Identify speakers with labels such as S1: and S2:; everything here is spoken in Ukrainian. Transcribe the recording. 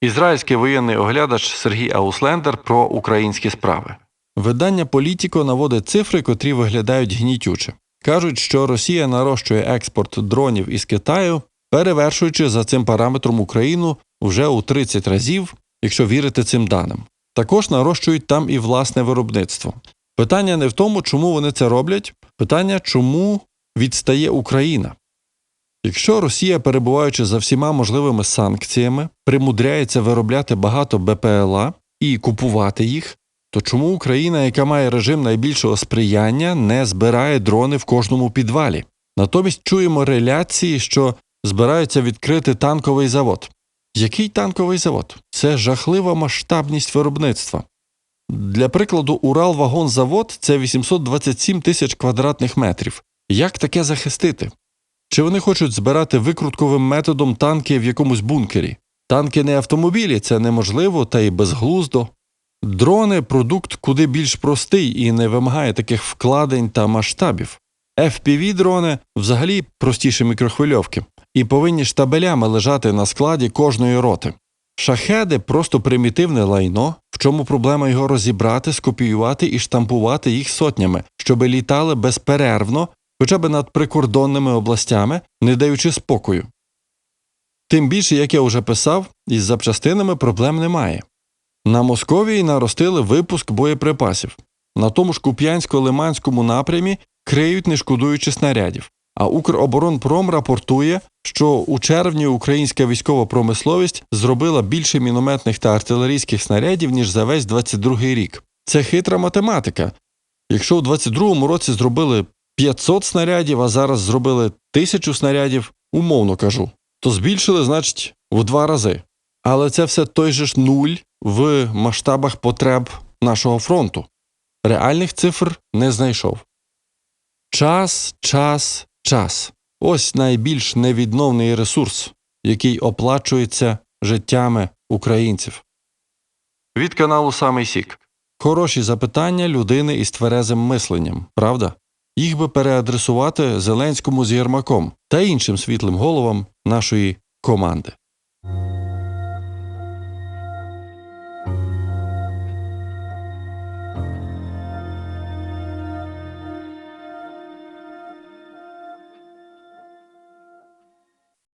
S1: Ізраїльський воєнний оглядач Сергій Ауслендер про українські справи. Видання Політіко наводить цифри, котрі виглядають гнітюче. Кажуть, що Росія нарощує експорт дронів із Китаю, перевершуючи за цим параметром Україну вже у 30 разів, якщо вірити цим даним. Також нарощують там і власне виробництво. Питання не в тому, чому вони це роблять, питання, чому відстає Україна. Якщо Росія, перебуваючи за всіма можливими санкціями, примудряється виробляти багато БПЛА і купувати їх, то чому Україна, яка має режим найбільшого сприяння, не збирає дрони в кожному підвалі? Натомість чуємо реляції, що збираються відкрити танковий завод. Який танковий завод? Це жахлива масштабність виробництва. Для прикладу, Уралвагонзавод це 827 тисяч квадратних метрів. Як таке захистити? Чи вони хочуть збирати викрутковим методом танки в якомусь бункері? Танки не автомобілі, це неможливо та й безглуздо. Дрони продукт куди більш простий і не вимагає таких вкладень та масштабів. fpv дрони взагалі простіші мікрохвильовки і повинні штабелями лежати на складі кожної роти. Шахеди просто примітивне лайно, в чому проблема його розібрати, скопіювати і штампувати їх сотнями, щоби літали безперервно, хоча б над прикордонними областями, не даючи спокою. Тим більше, як я вже писав, із запчастинами проблем немає. На Московії наростили випуск боєприпасів. На тому ж Куп'янсько-Лиманському напрямі криють, не шкодуючи снарядів. А Укроборонпром рапортує, що у червні українська військова промисловість зробила більше мінометних та артилерійських снарядів, ніж за весь 22-й рік. Це хитра математика. Якщо у 22-му році зробили 500 снарядів, а зараз зробили 1000 снарядів, умовно кажу, то збільшили, значить, в два рази. Але це все той же ж нуль в масштабах потреб нашого фронту. Реальних цифр не знайшов. Час, час, час. Ось найбільш невідновний ресурс, який оплачується життями українців. Від каналу Самий Сік. Хороші запитання людини із тверезим мисленням, правда? Їх би переадресувати Зеленському з Єрмаком та іншим світлим головам нашої команди.